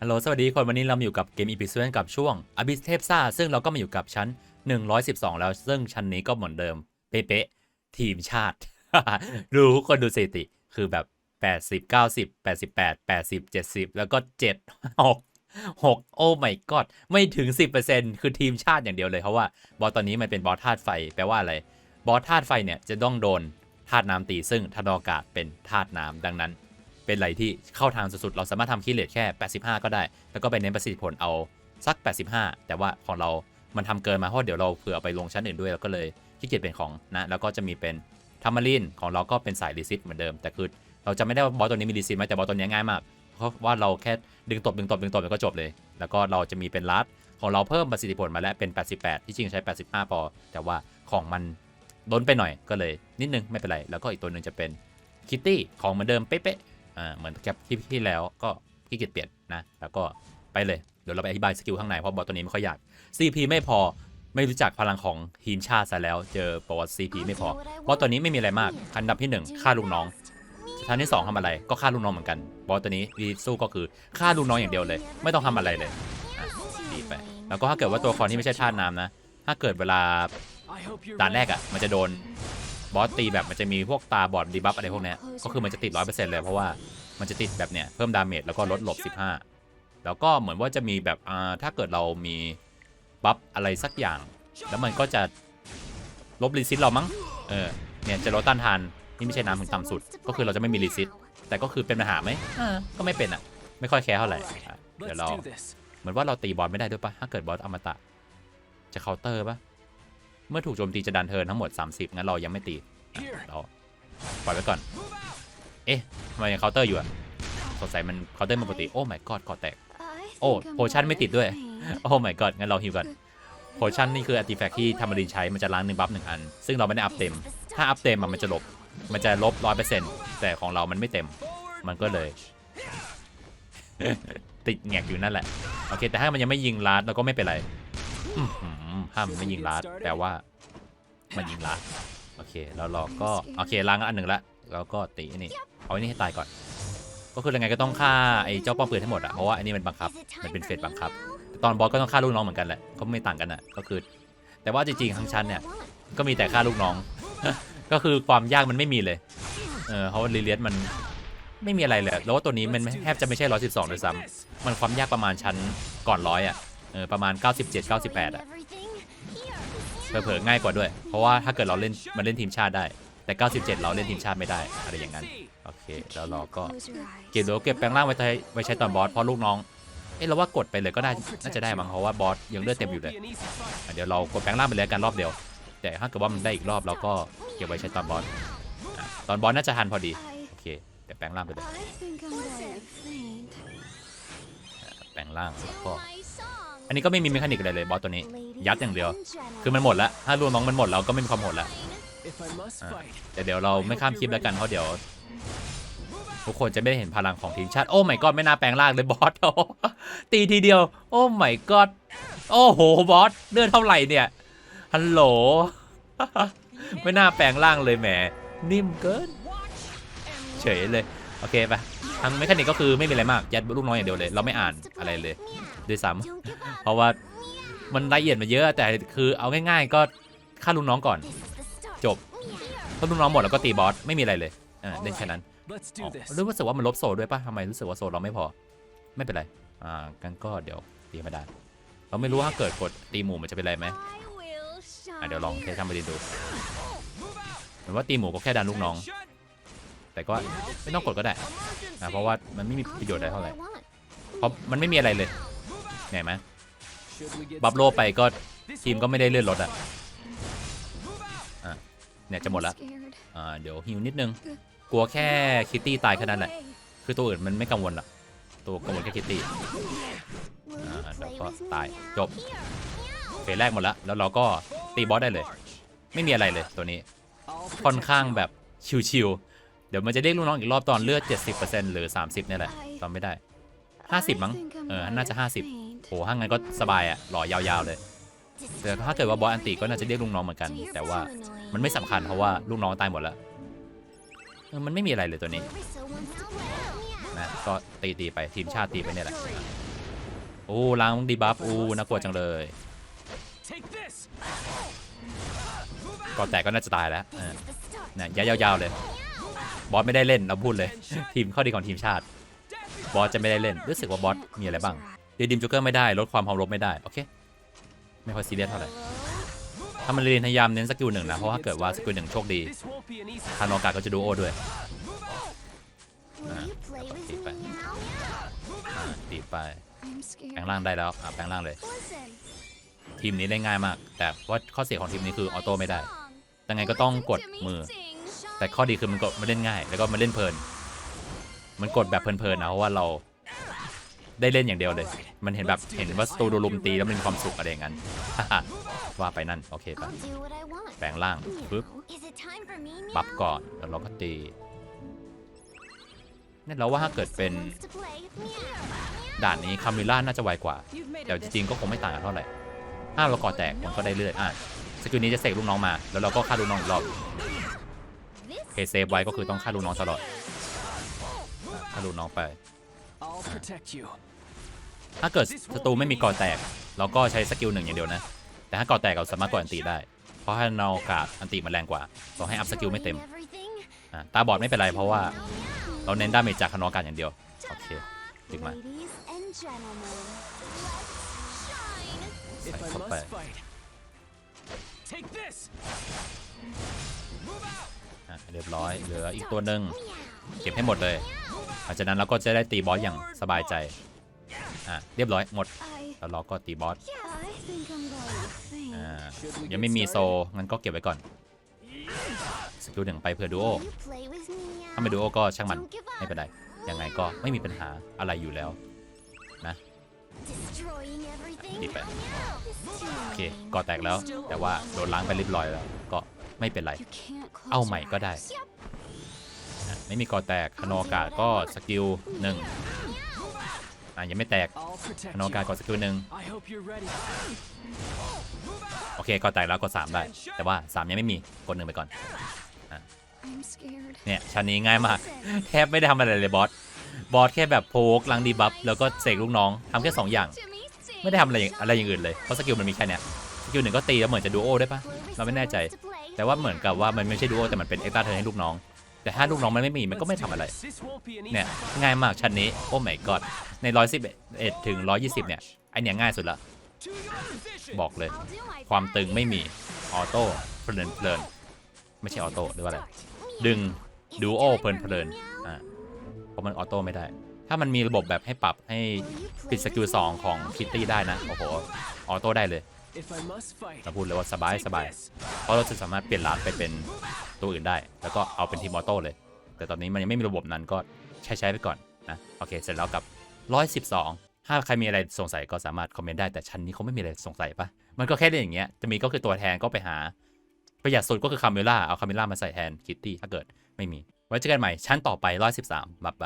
ฮัลโหล สวัสดีคนวันนี้เรามาอยู่กับเกมอีพิซเซนกับช่วงอ b ิสเทพซ่าซึ่งเราก็มาอยู่กับชั้น 112 แล้ว ซึ่งชั้นนี้ก็เหมือนเดิม เป๊ะๆทีมชาติ ดูทุกคนดูสถิติ คือแบบ 80 90 88 80 70 แล้วก็ 7 6 6 โอ้ไม่กอดไม่ถึง 10%คือทีมชาติอย่างเดียวเลย เพราะว่า บอสตอนนี้มันเป็นบอสธาตุไฟ แปลว่าอะไร บอสธาตุไฟเนี่ยจะต้องโดนธาตุน้ำตีซึ่งธนอากาศเป็นธาตุน้ำดังนั้น เป็นอะไรที่เข้าทางสุดๆ เราสามารถทำคีเลทแค่ 85 ก็ได้ แล้วก็ไปเน้นประสิทธิผลเอาสัก 85 แต่ว่าของเรามันทำเกินมาเพราะเดี๋ยวเราเผื่อไปลงชั้นอื่นด้วยเราก็เลยขี้เกียจเป็นของนะแล้วก็จะมีเป็นทามารินของเราก็เป็นสายรีซิตเหมือนเดิม แต่คือเราจะไม่ได้ว่าบอสตัวนี้มีรีซิตไหมแต่บอสตัวนี้ง่ายมากเพราะว่าเราแค่ดึงตบดึงตบดึงตบแล้วก็จบเลย แล้วก็เราจะมีเป็นลัดของเราเพิ่มประสิทธิผลมาแล้วเป็น 88 ที่จริงใช้ 85 พอ แต่ว่าของมันล้นไปหน่อยก็เลยนิดนึงไม่เป็นไร แล้วก็อีกตัวหนึ่งจะเป็นคิตตี้ของเหมือนเดิมเป๊ะๆ อ่าเหมือนกับที่ที่แล้วก็ขี้เกียจเปลี่ยนนะแล้วก็ไปเลยเดี๋ยวเราไปอธิบายสกิลข้างในเพราะบอสตัวนี้ไม่ค่อยอยาก CP ไม่พอไม่รู้จักพลังของทีมชาติซะแล้วเจอประวัติ CP ไม่พอ บอสตัวนี้ไม่มีอะไรมากอันดับที่1ฆ่าลูกน้องชั้นที่ 2ทำอะไรก็ฆ่าลูกน้องเหมือนกันบอสตัวนี้ดีสู้ก็คือฆ่าลูกน้องอย่างเดียวเลย ไม่ต้องทำอะไรเลยดีไปแล้วก็ถ้าเกิดว่าตัวละครที่ไม่ใช่ธาตุน้ำนะ ถ้าเกิดเวลาด่านแรกอะมันจะโดน บอสตีแบบมันจะมีพวกตาบอดดีบัฟอะไรพวกเนี้ยก็คือมันจะติดร้อยเปอร์เซ็นต์เลยเพราะว่ามันจะติดแบบเนี้ยเพิ่มดาเมจแล้วก็ลดหลบ 15 แล้วก็เหมือนว่าจะมีแบบอ่าถ้าเกิดเรามีบัฟอะไรสักอย่าง แล้วมันก็จะลบรีซิตเรามั้งเออเนี่ยจะลดต้านทานนี่ไม่ใช่น้ำถึงต่ำสุด ก็คือเราจะไม่มีรีซิตแต่ก็คือเป็นปัญหาไหมอ่าก็ไม่เป็นอะ ไม่ค่อยแคร์เท่าไหร่เดี๋ยวเราเหมือนว่าเราตีบอสไม่ได้ด้วยปะถ้าเกิดบอสอมตะจะเคาน์เตอร์ปะ เมื่อถูกโจมตีจะดันเทิร์นทั้งหมด 30 งั้นเรายังไม่ตีอะเราปล่อยไว้ก่อน เอ๊ะทำไมยังเคาน์เตอร์อยู่อะสงสัยมันเคาน์เตอร์มันปกติ โอ้ my god กอแตก โอ้โอ้โพโพชั่ชั่นนไม่ไม่ติติดดด้ด้ววยยโอ้ my god งั้นเราฮิวกันโพชั่นนี่คืออาร์ติแฟกที่ทำมารินใช้ มันจะล้างหนึ่งบัฟหนึ่งอัน ซึ่งเราไม่ได้อัพเต็ม ถ้าอัพเต็มอะมันจะลบ มันจะลบร้อยเปอร์เซ็นต์แต่ของเรามันไม่เต็ม มันก็เลย ติดแงกอยู่นั่นแหละ โอเค แต่ถ้ามันยังไม่ยิงลัดเราก็ไม่เป็นไรอื้อหือ ถ้ามันไม่ยิงลัดแปลว่า มันยิงลัดโอเคแล้วเราก็โอเคล้างอันหนึ่งละแล้วก็ตีอันนี่เอาอันนี้ให้ตายก่อน ก็คือยังไงก็ต้องฆ่าไอ้เจ้าป้อมปืนให้หมดอะเพราะว่าอันนี้มันบังคับมันเป็นเฟสบังคับ ตอนบอสก็ต้องฆ่าลูกน้องเหมือนกันแหละเขาไม่ต่างกันอะก็คือ แต่ว่าจริงๆทั้งชั้นเนี่ยก็มีแต่ฆ่าลูกน้อง ก็คือความยากมันไม่มีเลยเออเพราะว่าลีเลียสมันไม่มีอะไรเลยแล้วว่าตัวนี้มันแทบจะไม่ใช่ร้อยสิบสองด้วยซ้ำมันความยากประมาณชั้นก่อนร้อยอะเออประมาณ 97 98อะ เผลอๆง่ายกว่าด้วย เพราะว่าถ้าเกิดเราเล่นมันเล่นทีมชาติได้ แต่ 97 เราเล่นทีมชาติไม่ได้อะไรอย่างนั้น โอเค แล้วเราก็เก็บเดี๋ยวเก็บแปลงร่างไว้ใช้ไว้ใช้ตอนบอสเพราะลูกน้อง เอ้เราว่ากดไปเลยก็ได้น่าจะได้มั้งเพราะว่าบอสยังเลือดเต็มอยู่เลยเดี๋ยวเรากดแปลงร่างไปเลยกันรอบเดียว แต่ถ้าเกิดว่ามันได้อีกรอบเราก็เก็บไว้ใช้ตอนบอสตอนบอสน่าจะทันพอดีโอเคเดี๋ยวแปลงร่างไปเลยแปลงร่างแล้วก็ อันนี้ก็ไม่มีเมคานิกอะไรเลยบอสตัวนี้ ยัดอย่างเดียว คือมันหมดแล้วถ้ารวมน้องมันหมดเราก็ไม่มีความโหดแล้วแต่เดี๋ยวเราไม่ข้ามคลิปแล้วกันเพราะเดี๋ยว ทุกคนจะไม่ได้เห็นพลังของทีมชาติ โอ้ไม่กอดไม่น่าแปลงร่างเลยบอสโอ้ตีทีเดียว โอ้ไม่กอดโอ้โหบอสเลือดเท่าไหร่เนี่ยฮัลโหลไม่น่าแปลงร่างเลยแหมนิ่มเกิน เฉยเลย โอเคไปทางเมคานิกก็คือไม่มีอะไรมาก ยัดลูกน้องอย่างเดียวเลย เราไม่อ่านอะไรเลยด้วยซ้ำเพราะว่ามันละเอียดมาเยอะ แต่คือเอาง่าย ๆ ก็ฆ่าลูกน้องก่อน จบถ้าลูกน้องหมดแล้วก็ตีบอสไม่มีอะไรเลยอ่าเล่นแค่นั้นอ๋อรู้รู้สึกว่ามันลบโซลด้วยป่ะทำไมรู้สึกว่าโซลเราไม่พอ ไม่เป็นไรอ่ากันก็เดี๋ยวตีไม่ได้เราไม่รู้ว่าถ้าเกิดกดตีหมูมันจะเป็นไรไหมอะเดี๋ยวลองเทสทำไปดูเหมือนว่าตีหมูก็แค่ดันลูกน้อง แต่ก็ไม่ต้องกดก็ได้นะเพราะว่ามันไม่มีประโยชน์ได้เท่าไหร่เพราะมันไม่มีอะไรเลยเห็นไหมบัฟโลไปก็ทีมก็ไม่ได้เลื่อนรถอะเนี่ยจะหมดละอ่าเดี๋ยวฮิวนิดนึง กลัวแค่คิตตี้ตายแค่นั้นแหละ คือตัวอื่นมันไม่กังวลหรอกตัวกังวลแค่คิตตี้อ่าแล้วก็ตายจบเฟสแรกหมดล้วแล้วเราก็ตีบอสได้เลย ไม่มีอะไรเลยตัวนี้ค่อนข้างแบบชิวๆ เดี๋ยวมันจะเรียกลูกน้องอีกรอบตอนเลือด 70%หรือ 30เนี่ยแหละจำไม่ได้ 50 มั้ง เออ น่าจะ 50โหถ้างั้นก็สบายอะหล่อยาวๆเลย แต่ถ้าเกิดว่าบอสอันติก็น่าจะเรียกลูกน้องเหมือนกัน แต่ว่ามันไม่สำคัญเพราะว่าลูกน้องตายหมดแล้ว มันไม่มีอะไรเลยตัวนี้ นะ ก็ตีตีไปทีมชาติตีไปเนี่ยแหละ โอ้ล้างดีบัฟโอ้น่ากลัวจังเลยก่อนแตกก็น่าจะตายแล้วเนี่ยยาวๆเลย บอสไม่ได้เล่นเราพูดเลย ทีมข้อดีของทีมชาติ บอสจะไม่ได้เล่น รู้สึกว่าบอสมีอะไรบ้างดีดิมจูเกอร์ไม่ได้ลดความความรบไม่ได้ โอเค ไม่ค่อยซีเรียสเท่าไหร่ถ้ามันเรียนพยายามเน้นสกิลหนึ่งนะ เพราะว่าถ้าเกิดว่าสกิลหนึ่งโชคดี This won't be an easy. ทานองกาก็จะดูโอด้วย Will you play with keep me it. now? อ่าดีไป I'm แปลง scared. ร่างได้แล้วอะแปลงร่างเลย Listen. ทีมนี้เล่นง่ายมาก แต่ว่าข้อเสียของทีมนี้คือออโต้ไม่ได้ยังไงก็ต้องกดมือ แต่ข้อดีคือมันกดมันเล่นง่าย แล้วก็มันเล่นเพลิน มันกดแบบเพลินๆนะเพราะว่าเราได้เล่นอย่างเดียวเลย มันเห็นแบบเห็นว่าสตูโดนลุมตีแล้วมันมีความสุขอะไรอย่างนั้น ว่าไปนั่น โอเคปะแปลงร่างปึ๊บ know. Is it time for me บัฟ now? ก่อนแล้วเราก็ตีนี่เราว่าถ้าเกิดเป็น ด่านนี้คามิล่าน่าจะไวกว่า แต่จริงๆก็คงไม่ต่างกันเท่าไหร่ถ้าเราก่อแตกมันก็ได้เลือดอะสกิลนี้จะเสกลูกน้องมา แล้วเราก็ฆ่าลูกน้องอีกรอบ เคเซฟไว้ก็คือต้องฆ่าลูกน้องตลอดอะฆ่าลูกน้องไป I'll protect you. ถ้าเกิดศัตรูไม่มีก่อแตก เราก็ใช้สกิลหนึ่งอย่างเดียวนะ แต่ถ้าก่อแตกเราสามารถกดอันติได้ เพราะถ้าเรากาดอันติมันแรงกว่าเราให้อัพสกิลไม่เต็ม destroying everything? อะตาบอดไม่เป็นไรเพราะว่าเราเน้นดาเมจจากคานอการอย่างเดียว โอเคดึงมา Ladies and gentlemen, let's shine. If I อะเรียบร้อยเหลืออีกตัวหนึ่งเก็บให้หมดเลยหลังจากนั้นเราก็จะได้ตีบอสอย่างสบายใจอะเรียบร้อยหมดแล้วเราก็ตีบอสอ่ายังไม่มีโซงั้นก็เก็บไว้ก่อนสกิลหนึ่งไปเผื่อดูโอถ้าไม่ดูโอก็ช่างมันไม่เป็นไรยังไงก็ไม่มีปัญหาอะไรอยู่แล้ว Destroying everything? ดีไปโอเคก่อแตกแล้วแต่ว่าโดนล้างไปเรียบร้อยแล้วก็ไม่เป็นไร เอาใหม่ก็ได้ ไม่มีก่อแตกคานอกาก็สกิลหนึ่งอะยังไม่แตกคานอกาศ you. ก็สกิลหนึ่งโอเคก่อแตกแล้วกดสามได้ แต่ว่าสามยังไม่มีกดหนึ่งไปก่อนเนี่ยชั้นนี้ง่ายมาก แทบไม่ได้ทำอะไรเลยบอสบอสแค่แบบโพกลังดีบัฟแล้วก็เสกลูกน้องทำแค่สองอย่าง ไม่ได้ทำอะไรอย่างอะไรอย่างอื่นเลยเพราะสกิลมันมีแค่เนี้ยสกิลหนึ่งก็ตีแล้วเหมือนจะดูโอได้ปะเราไม่แน่ใจ แต่ว่าเหมือนกับว่ามันไม่ใช่ดูโอแต่มันเป็นเอ็กซ์ตร้าเทิร์นให้ลูกน้อง แต่ถ้าลูกน้องมันไม่มีมันก็ไม่ทำอะไร เนี่ยง่ายมากชั้นนี้ โอ้ my god ในร้อยสิบเอ็ดถึงร้อยยี่สิบเนี่ยไอเนี่ยง่ายสุดละ บอกเลย ความตึงไม่มี ออโต้เพลินเพลินไม่ใช่ออโต้หรือว่าอะไร ดึงดูโอเพลินเพลินอ่าเพราะมันออโต้ไม่ได้ ถ้ามันมีระบบแบบให้ปรับให้ปิดสกิล with สองของคิตตี้ได้นะ โอ้โห ออโต้ได้เลย If I must fight. เราพูดเลยว่าสบาย Take สบาย this. เพราะเราจะสามารถเปลี่ยนร้านไปเป็นตัวอื่นได้ แล้วก็เอาเป็นทีมออโต้เลย แต่ตอนนี้มันยังไม่มีระบบนั้นก็ใช้ใช้ไปก่อนนะ โอเค เสร็จแล้วกับ 112 ถ้าใครมีอะไรสงสัยก็สามารถคอมเมนต์ได้ แต่ชั้นนี้เขาไม่มีอะไรสงสัยปะมันก็แค่เล่นอย่างเงี้ย จะมีก็คือตัวแทนก็ไปหา ประหยัดสุดก็คือคาเมล่า เอาคาเมล่ามาใส่แทนคิตตี้ถ้าเกิดไม่มี ไว้เจอกันใหม่ชั้นต่อไป 113บ๊ายบาย